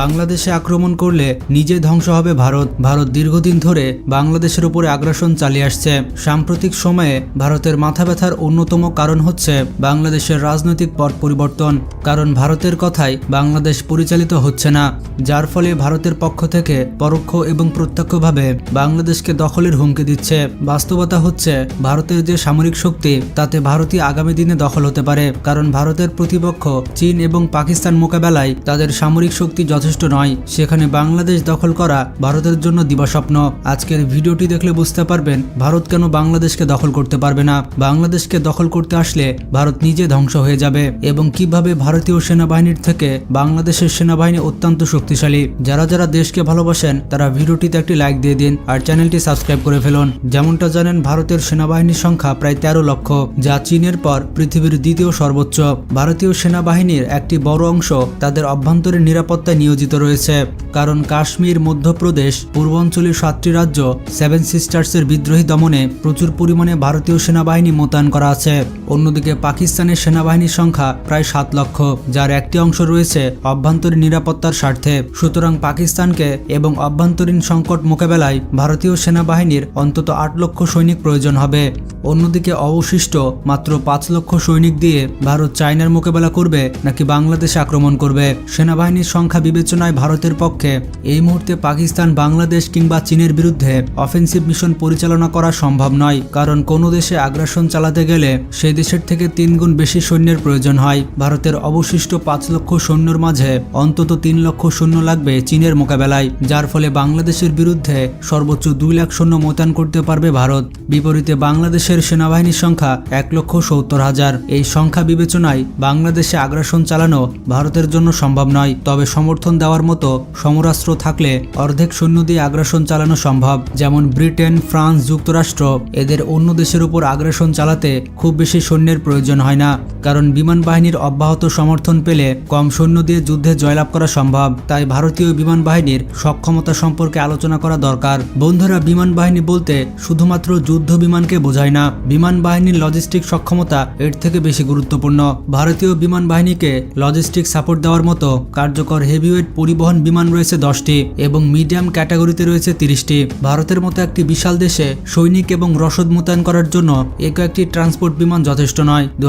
বাংলাদেশে আক্রমণ করলে নিজে ধ্বংস হবে ভারত। ভারত দীর্ঘদিন ধরে বাংলাদেশের উপরে আগ্রাসন চালিয়ে আসছে। সাম্প্রতিক সময়ে ভারতের মাথা ব্যথার অন্যতম কারণ হচ্ছে বাংলাদেশের রাজনৈতিক পট পরিবর্তন। কারণ ভারতের কথাই বাংলাদেশ পরিচালিত হচ্ছে না। যার ফলে ভারতের পক্ষ থেকে পরোক্ষ এবং প্রত্যক্ষভাবে বাংলাদেশকে দখলের হুমকি দিচ্ছে। বাস্তবতা হচ্ছে ভারতের যে সামরিক শক্তি, তাতে ভারতই আগামী দিনে দখল হতে পারে। কারণ ভারতের প্রতিপক্ষ চীন এবং পাকিস্তান মোকাবেলায় তাদের সামরিক শক্তি যথেষ্ট নয়। সেখানে বাংলাদেশ দখল করা ভারতের জন্য দিবাস্বপ্ন। আজকের ভিডিওটি দেখলে বুঝতে পারবেন, ভারত কেন বাংলাদেশকে দখল করতে পারবে না। বাংলাদেশকে দখল করতে আসলে ভারত নিজে ধ্বংস হয়ে যাবে এবং কীভাবে ভারতীয় সেনাবাহিনীর থেকে বাংলাদেশের সেনাবাহিনী অত্যন্ত শক্তিশালী। যারা যারা দেশকে ভালোবাসেন, তারা ভিডিওটিতে একটি লাইক দিয়ে দিন আর চ্যানেলটি সাবস্ক্রাইব করে ফেলুন। যেমনটা জানেন, ভারতের সেনাবাহিনীর সংখ্যা প্রায় তেরো লক্ষ, যা চীনের পর পৃথিবীর দ্বিতীয় সর্বোচ্চ। ভারতীয় সেনাবাহিনীর একটি বড় অংশ তাদের অভ্যন্তরীণ নিরাপত্তায় নিয়োজিত রয়েছে, কারণ কাশ্মীর, মধ্যপ্রদেশ, পূর্বাঞ্চলীয় সাতটি রাজ্য সেভেন সিস্টার্সের বিদ্রোহী দমনে প্রচুর পরিমাণে ভারতীয় সেনাবাহিনী মোতায়েন করা আছে। অন্যদিকে পাকিস্তানের সেনাবাহিনীর সংখ্যা প্রায় সাত লক্ষ, যার একটি অংশ রয়েছে অভ্যন্তরীণ নিরাপত্তার স্বার্থে। সুতরাং পাকিস্তানকে এবং অভ্যন্তরীণ সংকট মোকাবেলায় ভারতীয় সেনাবাহিনীর অন্তত আট লক্ষ সৈনিক প্রয়োজন হবে। অন্যদিকে অবশিষ্ট মাত্র পাঁচ লক্ষ সৈনিক দিয়ে ভারত চায়নার মোকাবেলা করবে নাকি বাংলাদেশে আক্রমণ করবে? সেনাবাহিনীর সংখ্যা বিবেচনায় ভারতের পক্ষে এই মুহূর্তে পাকিস্তান, বাংলাদেশ কিংবা চীনের বিরুদ্ধে অফেন্সিভ মিশন পরিচালনা করা সম্ভব নয়। কারণ কোনো দেশে আগ্রাসন চালাতে গেলে সেই দেশের থেকে তিনগুণ বেশি সৈন্যের প্রয়োজন হয়। ভারতের অবশিষ্ট পাঁচ লক্ষ সৈন্যর মাঝে অন্তত তিন লক্ষ সৈন্য লাগবে চীনের মোকাবেলায়, যার ফলে বাংলাদেশের বিরুদ্ধে সর্বোচ্চ দুই লাখ সৈন্য মোতায়েন করতে পারবে ভারত। বিপরীতে বাংলাদেশের সেনাবাহিনীর সংখ্যা এক লক্ষ সত্তর হাজার। এই সংখ্যা বিবেচনায় বাংলাদেশে আগ্রাসন চালানো ভারতের জন্য সম্ভব নয়। তবে সমর্থন দেওয়ার মতো সমরাস্ত্র থাকলে অর্ধেক সৈন্য দিয়ে আগ্রাসন চালানো সম্ভব। যেমন ব্রিটেন, ফ্রান্স যুক্তরাষ্ট্র, এদের অন্য দেশের উপর আগ্রাসন চালাতে খুব বেশি সৈন্যের প্রয়োজন হয় না। কারণ বিমান বাহিনীর অব্যাহত সমর্থন পেলে কম সৈন্য দিয়ে যুদ্ধে জয়লাভ করা সম্ভব। তাই ভারতীয় বিমান বাহিনীর সক্ষমতা সম্পর্কে আলোচনা করা দরকার। বন্ধুরা, বিমান বাহিনী বলতে শুধুমাত্র যুদ্ধ বিমানকে বোঝায় না, বিমান বাহিনীর লজিস্টিক সক্ষমতা এর থেকে বেশি গুরুত্বপূর্ণ। ভারতীয় বিমান বাহিনীকে লজিস্টিক সাপোর্ট দেওয়ার মতো কার্যকর হেভিওয়েট পরিবহন বিমান রয়েছে দশটি এবং মিডিয়াম ক্যাটাগরিতে রয়েছে তিরিশটি। ভারতের মতো একটি বিশাল দেশে সৈনিক এবং রসদ মোতায়েন করার জন্য এক একটি ট্রান্সপোর্ট বিমান যথেষ্ট নয়। দু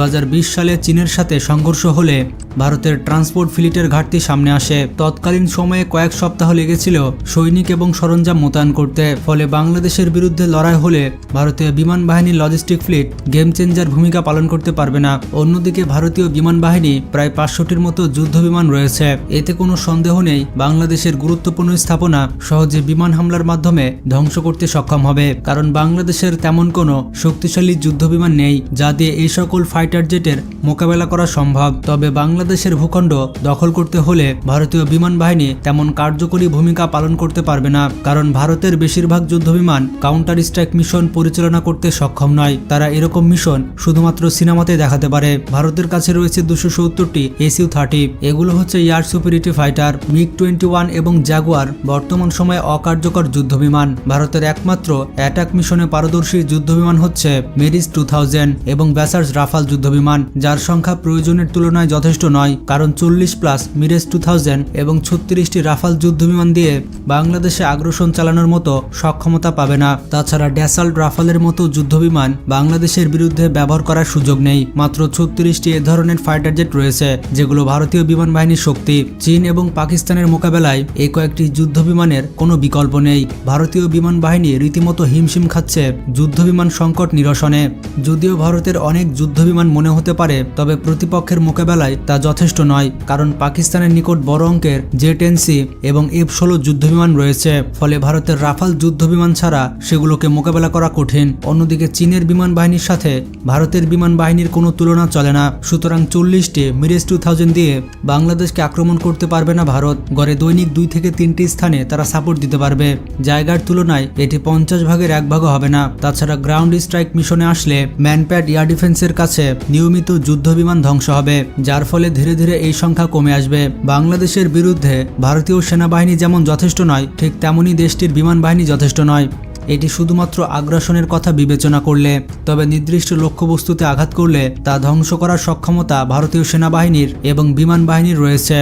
সালে চীনের সাথে সংঘর্ষ হলে ভারতের ট্রান্সপোর্ট ফ্লিটের ঘাটতি সামনে আসে। তৎকালীন সময়ে কয়েক সপ্তাহ লেগেছিল সৈনিক এবং সরঞ্জাম মোতায়েন করতে। ফলে বাংলাদেশের বিরুদ্ধে লড়াই হলে ভারতীয় বিমান বাহিনীর লজিস্টিক ফ্লিট গেম চেঞ্জার ভূমিকা পালন করতে পারবে না। অন্যদিকে ভারতীয় বিমান বাহিনী প্রায় পাঁচশোটির মতো যুদ্ধ বিমান রয়েছে। এতে কোনো সন্দেহ নেই, বাংলাদেশের গুরুত্বপূর্ণ স্থাপনা সহজে বিমান হামলার মাধ্যমে ধ্বংস করতে সক্ষম হবে। কারণ বাংলাদেশের তেমন কোনো শক্তিশালী যুদ্ধ বিমান নেই যা দিয়ে এই সকল ফাইটার জেটের মোকাবেলা করা সম্ভব। তবে বাংলাদেশের ভূখণ্ড দখল করতে হলে ভারতীয় বিমান বাহিনী তেমন কার্যকরী ভূমিকা পালন করতে পারবে না। কারণ ভারতের বেশিরভাগ যুদ্ধ বিমান কাউন্টার স্ট্রাইক মিশন পরিচালনা করতে সক্ষম নয়। তারা এরকম মিশন শুধুমাত্র সিনেমাতে দেখাতে পারে। ভারতের কাছে রয়েছে দুশো সত্তরটি এসিউ থার্টি। এগুলো হচ্ছে air superiority fighter. MiG twenty one এবং জাগুয়ার বর্তমান সময়ে অকার্যকর যুদ্ধ বিমান ভারতের একমাত্র অ্যাটাক মিশনে পারদর্শী যুদ্ধ বিমান হচ্ছে মেরিজ টু থাউজেন্ড এবং ব্যাসার্স রাফাল যুদ্ধ বিমান যার সংখ্যা প্রয়োজনের তুলনায় যথেষ্ট নয়, কারণ চল্লিশ প্লাস মিরেজ টু থাউজেন্ড এবং ছত্রিশটি রাফাল যুদ্ধ বিমান দিয়ে বাংলাদেশে আগ্রাসন চালানোর মতো সক্ষমতা পাবে না। তাছাড়া ড্যাসাল্ট রাফালের মতো যুদ্ধ বিমান বাংলাদেশের বিরুদ্ধে ব্যবহার করার সুযোগ নেই। মাত্র ছত্রিশটি এ ধরনের ফাইটার জেট রয়েছে, যেগুলো ভারতীয় বিমান বাহিনীর শক্তি। চীন এবং পাকিস্তানের মোকাবেলায় এই কয়েকটি যুদ্ধ বিমানের কোনো বিকল্প নেই। ভারতীয় বিমান বাহিনী রীতিমতো হিমশিম খাচ্ছে যুদ্ধ বিমান সংকট নিরসনে। যদিও ভারতের অনেক যুদ্ধ বিমান মনে হতে পারে, তবে প্রতিপক্ষের মোকাবেলায় তা যথেষ্ট নয়, কারণ পাকিস্তানের নিকট বড় অঙ্কের জে টেন সি এবং এফ ষোলো যুদ্ধ বিমান রয়েছে। ফলে ভারতের রাফাল যুদ্ধ বিমান ছাড়া সেগুলোকে মোকাবেলা করা কঠিন। অন্যদিকে চীনের বিমান বাহিনীর সাথে ভারতের বিমান বাহিনীর কোনো তুলনা চলে না। সুতরাং চল্লিশটি মিরেজ টু থাউজেন্ড দিয়ে বাংলাদেশকে আক্রমণ করতে পারবে না ভারত গড়ে দৈনিক দুই থেকে তিনটি স্থানে তারা সাপোর্ট দিতে পারবে। জায়গার তুলনায় এটি পঞ্চাশ ভাগের এক ভাগও হবে না। তাছাড়া গ্রাউন্ড স্ট্রাইক মিশনে আসলে ম্যানপ্যাড এয়ার ডিফেন্সের কাছে নিয়মিত যুদ্ধ বিমান ধ্বংস হবে, যার ফলে ধীরে ধীরে এই সংখ্যা কমে আসবে। বাংলাদেশের বিরুদ্ধে ভারতীয় সেনাবাহিনী যেমন যথেষ্ট নয়, ঠিক তেমনই দেশটির বিমান বাহিনী যথেষ্ট নয়। এটি শুধুমাত্র আগ্রাসনের কথা বিবেচনা করলে, তবে নির্দিষ্ট লক্ষ্যবস্তুতে আঘাত করলে তা ধ্বংস করার সক্ষমতা ভারতীয় সেনাবাহিনীর এবং বিমান বাহিনীর রয়েছে।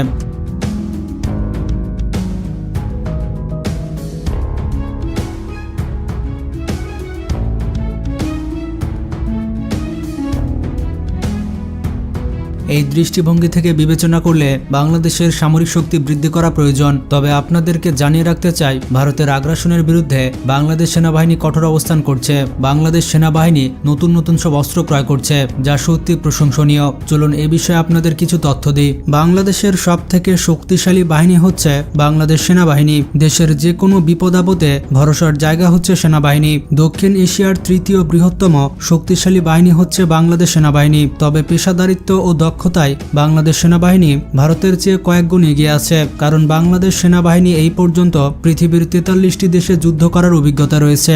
এই দৃষ্টিভঙ্গি থেকে বিবেচনা করলে বাংলাদেশের সামরিক শক্তি বৃদ্ধি করা প্রয়োজন। তবে আপনাদেরকে জানিয়ে রাখতে চাই, ভারতের আগ্রাসনের বিরুদ্ধে বাংলাদেশ সেনাবাহিনী কঠোর অবস্থান করছে। বাংলাদেশ সেনাবাহিনী নতুন নতুন সব অস্ত্র ক্রয় করছে, যা সত্যি প্রশংসনীয়। চলুন এ বিষয়ে আপনাদের কিছু তথ্য দিই। বাংলাদেশের সব থেকে শক্তিশালী বাহিনী হচ্ছে বাংলাদেশ সেনাবাহিনী। দেশের যে কোনো বিপদ আপদে ভরসার জায়গা হচ্ছে সেনাবাহিনী। দক্ষিণ এশিয়ার তৃতীয় বৃহত্তম শক্তিশালী বাহিনী হচ্ছে বাংলাদেশ সেনাবাহিনী। তবে পেশাদারিত্ব ও দক্ষতায় বাংলাদেশ সেনাবাহিনী ভারতের চেয়ে কয়েক গুণ এগিয়ে আছে, কারণ বাংলাদেশ সেনাবাহিনী এই পর্যন্ত পৃথিবীর তেতাল্লিশটি দেশে যুদ্ধ করার অভিজ্ঞতা রয়েছে।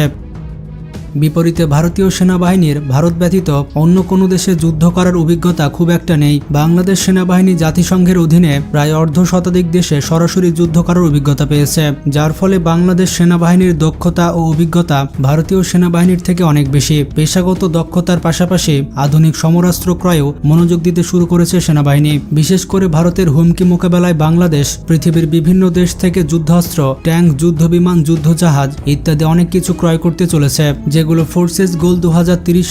বিপরীতে ভারতীয় সেনাবাহিনীর ভারত ব্যতীত অন্য কোনো দেশে যুদ্ধ করার অভিজ্ঞতা খুব একটা নেই। বাংলাদেশ সেনাবাহিনী জাতিসংঘের অধীনে প্রায় অর্ধ শতাধিক দেশে সরাসরি যুদ্ধ করার অভিজ্ঞতা পেয়েছে, যার ফলে বাংলাদেশ সেনাবাহিনীর দক্ষতা ও অভিজ্ঞতা ভারতীয় সেনাবাহিনীর থেকে অনেক বেশি। পেশাগত দক্ষতার পাশাপাশি আধুনিক সমরাস্ত্র ক্রয়েও মনোযোগ দিতে শুরু করেছে সেনাবাহিনী। বিশেষ করে ভারতের হুমকি মোকাবেলায় বাংলাদেশ, পৃথিবীর বিভিন্ন দেশ থেকে যুদ্ধাস্ত্র, ট্যাঙ্ক, যুদ্ধবিমান, যুদ্ধজাহাজ ইত্যাদি অনেক কিছু ক্রয় করতে চলেছে যেগুলো ফোর্সেস গোল দু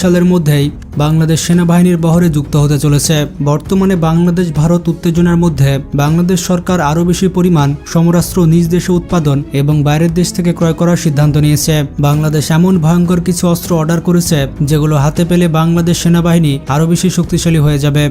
সালের মধ্যেই বাংলাদেশ সেনাবাহিনীর বহরে যুক্ত হতে চলেছে। বর্তমানে বাংলাদেশ, ভারত উত্তেজনার মধ্যে। বাংলাদেশ সরকার আরও বেশি পরিমাণ সমরাস্ত্র, নিজ দেশে উৎপাদন এবং বাইরের দেশ থেকে ক্রয় করার সিদ্ধান্ত নিয়েছে। বাংলাদেশ এমন ভয়ঙ্কর কিছু অস্ত্র অর্ডার করেছে, যেগুলো হাতে পেলে বাংলাদেশ সেনাবাহিনী আরও বেশি শক্তিশালী হয়ে যাবে।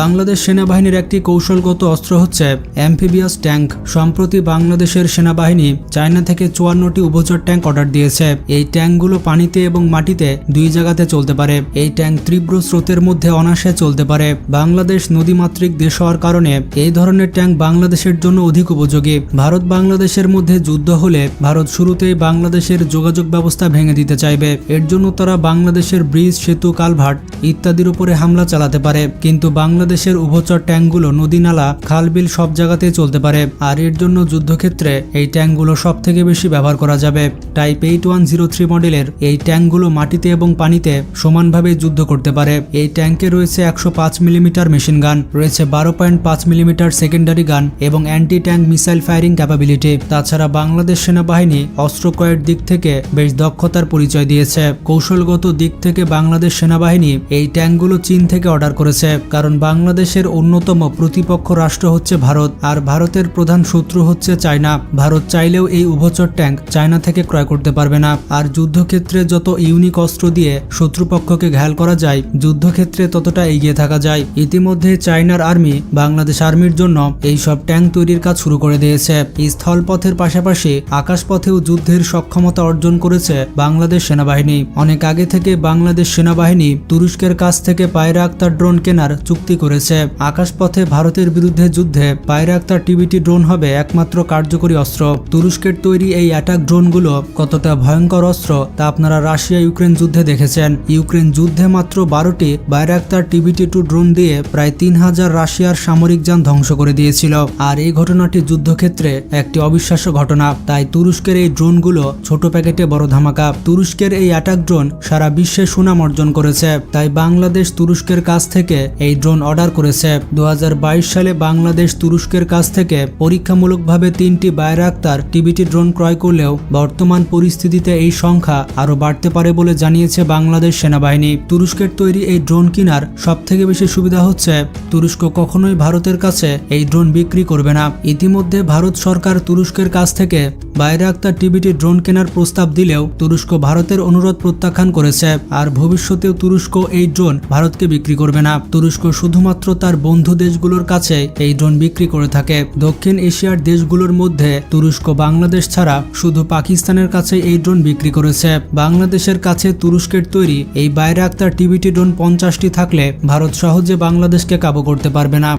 বাংলাদেশ সেনাবাহিনীর একটি কৌশলগত অস্ত্র হচ্ছে অ্যাম্ফিবিয়াস ট্যাঙ্ক। সম্প্রতি বাংলাদেশের সেনাবাহিনী চায়না থেকে চুয়ান্নটি উভচর ট্যাঙ্ক অর্ডার দিয়েছে। এই ট্যাঙ্কগুলো পানিতে এবং মাটিতে দুই জায়গাতে চলতে পারে। এই ট্যাঙ্ক তীব্র স্রোতের মধ্যে অনায়াসে চলতে পারে। বাংলাদেশ নদীমাতৃক দেশ হওয়ার কারণে এই ধরনের ট্যাঙ্ক বাংলাদেশের জন্য অধিক উপযোগী। ভারত বাংলাদেশের মধ্যে যুদ্ধ হলে ভারত শুরুতেই বাংলাদেশের যোগাযোগ ব্যবস্থা ভেঙে দিতে চাইবে। এর জন্য তারা বাংলাদেশের ব্রিজ, সেতু, কালভার্ট ইত্যাদির উপরে হামলা চালাতে পারে। কিন্তু বাংলাদেশের উভচর ট্যাঙ্কগুলো, নদী নালা, খালবিল সব জায়গাতেই চলতে পারে। আর এর জন্য যুদ্ধক্ষেত্রে এই ট্যাঙ্কগুলো সব থেকে বেশি ব্যবহার করা যাবে। Type eight one zero three মডেলের এই ট্যাঙ্কগুলো মাটিতে এবং পানিতে সমানভাবে যুদ্ধ করতে পারে। এই ট্যাঙ্কে রয়েছে একশো পাঁচ মিলিমিটার মেশিন গান, রয়েছে বারো পয়েন্ট পাঁচ মিলিমিটার সেকেন্ডারি গান এবং anti tank missile firing capability. তাছাড়া বাংলাদেশ সেনাবাহিনী অস্ত্র ক্রয়ের দিক থেকে বেশ দক্ষতার পরিচয় দিয়েছে। কৌশলগত দিক থেকে বাংলাদেশ সেনাবাহিনী এই ট্যাঙ্কগুলো চীন থেকে অর্ডার করেছে, কারণ বাংলাদেশের অন্যতম প্রতিপক্ষ রাষ্ট্র হচ্ছে ভারত, আর ভারতের প্রধান শত্রু হচ্ছে চায়না। ভারত চাইলেও এই উভচর ট্যাঙ্ক চায়না থেকে ক্রয় করতে পারবে না। আর যুদ্ধক্ষেত্রে যত ইউনিক অস্ত্র দিয়ে শত্রুপক্ষকে ঘায়াল করা যায়, যুদ্ধক্ষেত্রে ততটা এগিয়ে থাকা যায়। ইতিমধ্যে চায়নার আর্মি বাংলাদেশ আর্মির জন্য এই সব ট্যাঙ্ক তৈরির কাজ শুরু করে দিয়েছে। স্থলপথের পাশাপাশি আকাশপথেও যুদ্ধের সক্ষমতা অর্জন করেছে বাংলাদেশ সেনাবাহিনী। অনেক আগে থেকে বাংলাদেশ সেনাবাহিনী তুরস্কের কাছ থেকে পায়রা আক্তার ড্রোন কেনার চুক্তি করেছে। আকাশপথে ভারতের বিরুদ্ধে যুদ্ধে পায়রা টিভিটি ড্রোন হবে একমাত্র কার্যকরী অস্ত্র। তুরস্কের তৈরি এই অ্যাটাক ড্রোনগুলো কতটা ভয়ঙ্কর অস্ত্র তা আপনারা রাশিয়া ইউক্রেন যুদ্ধে দেখেছেন। ইউক্রেন যুদ্ধে মাত্র বারোটি বাইরাক্তার টিভিটি টু ড্রোন দিয়ে প্রায় তিন হাজার রাশিয়ার সামরিক যান ধ্বংস করে দিয়েছিল। আর এই ঘটনাটি যুদ্ধক্ষেত্রে একটি অবিশ্বাস্য ঘটনা। তাই তুরস্কের এই ড্রোনগুলো ছোট প্যাকেটে বড় ধামাকা। তুরস্কের এই অ্যাটাক ড্রোন সারা বিশ্বে সুনাম অর্জন করেছে। তাই বাংলাদেশ তুরস্কের কাছ থেকে এই ড্রোন অর্ডার করেছে। দু হাজার বাইশ সালে বাংলাদেশ তুরস্কের কাছ থেকে পরীক্ষামূলকভাবে তিনটি বাইরাক্তার টিভিটি ড্রোন ক্রয় করলেও বর্তমান পরিস্থিতিতে এই সংখ্যা আরও বাড়তে পারে বলে জানিয়েছে বাংলাদেশ সেনাবাহিনী। তুরস্কের তৈরি এই ড্রোন কেনার সব থেকে বেশি সুবিধা হচ্ছে, তুরস্ক কখনোই ভারতের কাছে এই ড্রোন বিক্রি করবে না। ইতিমধ্যে ভারত সরকার তুরস্কের কাছ থেকে বাইরাক্তার টিভিটি ড্রোন কেনার প্রস্তাব দিলেও তুরস্ক ভারতের অনুরোধ প্রত্যাখ্যান করেছে। আর ভবিষ্যতেও তুরস্ক এই ড্রোন ভারতকে বিক্রি করবে না। তুরস্ক শুধুমাত্র তার বন্ধু দেশগুলোর কাছে এই ড্রোন বিক্রি করে থাকে। দক্ষিণ এশিয়ার দেশগুলোর মধ্যে তুরস্ক বাংলাদেশ ছাড়া শুধু পাকিস্তানের কাছে এই ড্রোন বিক্রি করেছে। বাংলাদেশের কাছে তুরস্কের তৈরি এই বাইরে আক্তার টিভিটি ড্রোন পঞ্চাশটি থাকলে ভারত সহজে বাংলাদেশকে কাবু করতে পারবে না।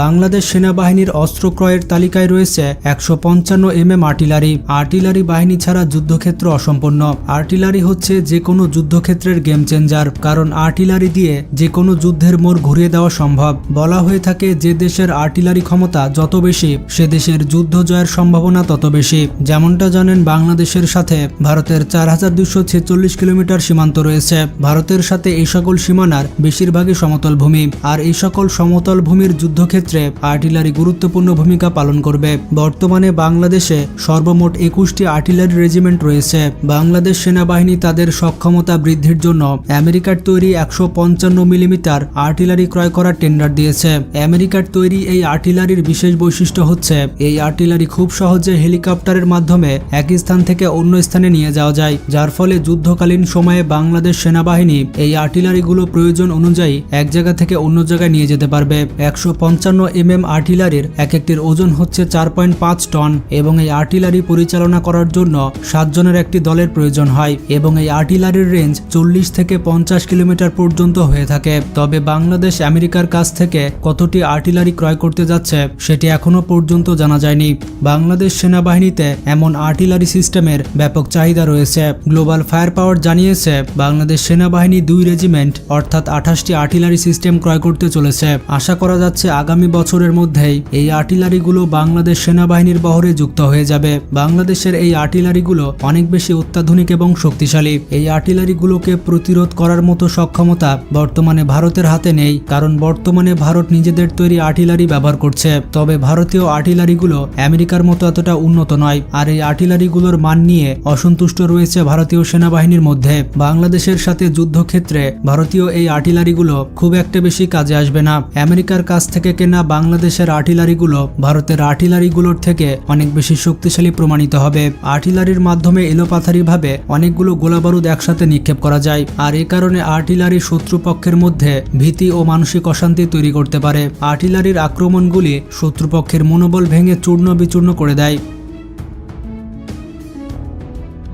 বাংলাদেশ সেনাবাহিনীর অস্ত্র ক্রয়ের তালিকায় রয়েছে একশো পঞ্চান্ন এম এম আর্টিলারি। আর্টিলারি বাহিনী ছাড়া যুদ্ধক্ষেত্র অসম্পূর্ণ। আর্টিলারি হচ্ছে যে কোনো যুদ্ধক্ষেত্রের গেম চেঞ্জার, কারণ আর্টিলারি দিয়ে যে কোনো যুদ্ধের মোড় ঘুরিয়ে দেওয়া সম্ভব। বলা হয়ে থাকে যে দেশের আর্টিলারি ক্ষমতা যত বেশি, সে দেশের যুদ্ধ জয়ের সম্ভাবনা তত বেশি। যেমনটা জানেন বাংলাদেশের সাথে ভারতের চার হাজার দুশো ছেচল্লিশ কিলোমিটার সীমান্ত রয়েছে। ভারতের সাথে এই সকল সীমানার বেশিরভাগই সমতল ভূমি। আর এই সকল সমতল ভূমির যুদ্ধক্ষেত্রে ক্ষেত্রে আর্টিলারি গুরুত্বপূর্ণ ভূমিকা পালন করবে। বর্তমানে বাংলাদেশে সর্বমোট একুশটি আর্টিলারি রেজিমেন্ট রয়েছে। বাংলাদেশ সেনাবাহিনী তাদের সক্ষমতা বৃদ্ধির জন্য আমেরিকার তৈরি একশো পঞ্চান্ন মিলিমিটার আর্টিলারি ক্রয় করার টেন্ডার দিয়েছে। আমেরিকার তৈরি এই আর্টিলারির বিশেষ বৈশিষ্ট্য হচ্ছে, এই আর্টিলারি খুব সহজে হেলিকপ্টারের মাধ্যমে এক স্থান থেকে অন্য স্থানে নিয়ে যাওয়া যায়। যার ফলে যুদ্ধকালীন সময়ে বাংলাদেশ সেনাবাহিনী এই আর্টিলারিগুলো প্রয়োজন অনুযায়ী এক জায়গা থেকে অন্য জায়গায় নিয়ে যেতে পারবে। একশো পঞ্চান্ন এম এম আর্টিলারির এক একটির ওজন হচ্ছে চার পয়েন্ট পাঁচ টন এবং এই আর্টিলারি পরিচালনা করার জন্য সাতজনের একটি দলের প্রয়োজন হয় এবং এই আর্টিলারির রেঞ্জ চল্লিশ থেকে পঞ্চাশ কিলোমিটার পর্যন্ত হয়ে থাকে। তবে বাংলাদেশ আমেরিকার কাছ থেকে কতটি আর্টিলারি ক্রয় করতে যাচ্ছে সেটি এখনও পর্যন্ত জানা যায়নি। বাংলাদেশ সেনাবাহিনীতে এমন আর্টিলারি সিস্টেমের ব্যাপক চাহিদা রয়েছে। গ্লোবাল ফায়ার পাওয়ার জানিয়েছে, বাংলাদেশ সেনাবাহিনী দুই রেজিমেন্ট অর্থাৎ আঠাশটি আর্টিলারি সিস্টেম ক্রয় করতে চলেছে। আশা করা যাচ্ছে আগামী বছরের মধ্যেই এই আর্টিলারিগুলো বাংলাদেশ সেনাবাহিনীর বহরে যুক্ত হয়ে যাবে। বাংলাদেশের এই আর্টিলারিগুলো অনেক বেশি অত্যাধুনিক এবং শক্তিশালী। এই আর্টিলারিগুলোকে প্রতিরোধ করার মতো সক্ষমতা বর্তমানে ভারতের হাতে নেই, কারণ বর্তমানে ভারত নিজেদের তৈরি আর্টিলারি ব্যবহার করছে। তবে ভারতীয় আর্টিলারিগুলো আমেরিকার মতো এতটা উন্নত নয়, আর এই আর্টিলারিগুলোর মান নিয়ে অসন্তুষ্ট রয়েছে ভারতীয় সেনাবাহিনীর মধ্যে। বাংলাদেশের সাথে যুদ্ধক্ষেত্রে ভারতীয় এই আর্টিলারিগুলো খুব একটা বেশি কাজে আসবে না। আমেরিকার কাছ থেকে কেনা বাংলাদেশের আর্টিলারিগুলো ভারতের আর্টিলারিগুলোর থেকে অনেক বেশি শক্তিশালী প্রমাণিত হবে। আর্টিলারির মাধ্যমে এলোপাথারিভাবে অনেকগুলো গোলাবারুদ একসাথে নিক্ষেপ করা যায়। আর এ কারণে আর্টিলারি শত্রুপক্ষের মধ্যে ভীতি ও মানসিক অশান্তি তৈরি করতে পারে। আর্টিলারির আক্রমণগুলি শত্রুপক্ষের মনোবল ভেঙে চূর্ণ বিচূর্ণ করে দেয়।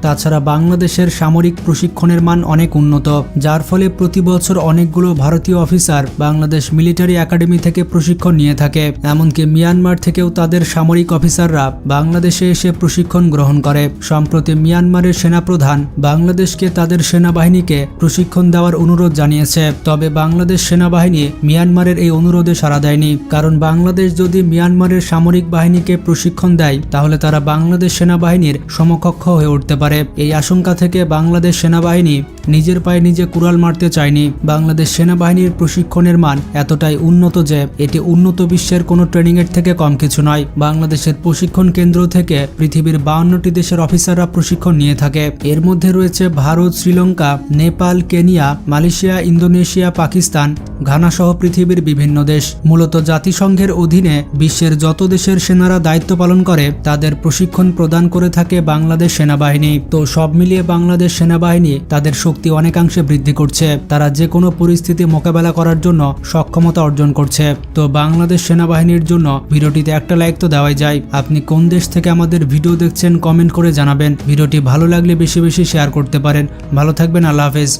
তাছাড়া বাংলাদেশের সামরিক প্রশিক্ষণের মান অনেক উন্নত, যার ফলে প্রতি বছর অনেকগুলো ভারতীয় অফিসার বাংলাদেশ মিলিটারি একাডেমি থেকে প্রশিক্ষণ নিয়ে থাকে। এমনকি মিয়ানমার থেকেও তাদের সামরিক অফিসাররা বাংলাদেশে এসে প্রশিক্ষণ গ্রহণ করে। সম্প্রতি মিয়ানমারের সেনাপ্রধান বাংলাদেশকে তাদের সেনাবাহিনীকে প্রশিক্ষণ দেওয়ার অনুরোধ জানিয়েছে। তবে বাংলাদেশ সেনাবাহিনী মিয়ানমারের এই অনুরোধে সাড়া দেয়নি। কারণ বাংলাদেশ যদি মিয়ানমারের সামরিক বাহিনীকে প্রশিক্ষণ দেয়, তাহলে তারা বাংলাদেশ সেনাবাহিনীর সমকক্ষ হয়ে উঠতে পারে। এই আশঙ্কা থেকে বাংলাদেশ সেনাবাহিনী নিজের পায়ে নিজে কুড়াল মারতে চায়নি, বাংলাদেশ সেনাবাহিনীর প্রশিক্ষণের মান এতটাই উন্নত যে এটি উন্নত বিশ্বের কোনো ট্রেনিংয়ের থেকে কম কিছু নয়। বাংলাদেশের প্রশিক্ষণ কেন্দ্র থেকে পৃথিবীর বাউন্নটি দেশের অফিসাররা প্রশিক্ষণ নিয়ে থাকে। এর মধ্যে রয়েছে Bharat, Sri Lanka, Nepal, Kenya, Malaysia, Indonesia, Pakistan Ghana সহ পৃথিবীর বিভিন্ন দেশ। মূলত জাতিসংঘের অধীনে বিশ্বের যত দেশের সেনারা দায়িত্ব পালন করে, তাদের প্রশিক্ষণ প্রদান করে থাকে বাংলাদেশ সেনাবাহিনী। তো সব মিলিয়ে বাংলাদেশ সেনাবাহিনী তাদের শক্তি অনেকাংশে বৃদ্ধি করছে। তারা যে কোনো পরিস্থিতি মোকাবেলা করার জন্য সক্ষমতা অর্জন করছে। তো বাংলাদেশ সেনাবাহিনীর জন্য ভিডিওটিতে একটা লাইক তো দেওয়াই যায়। আপনি কোন দেশ থেকে আমাদের ভিডিও দেখছেন কমেন্ট করে জানাবেন। ভিডিওটি ভালো লাগলে বেশি বেশি শেয়ার করতে পারেন। ভালো থাকবেন, আল্লাহ হাফেজ।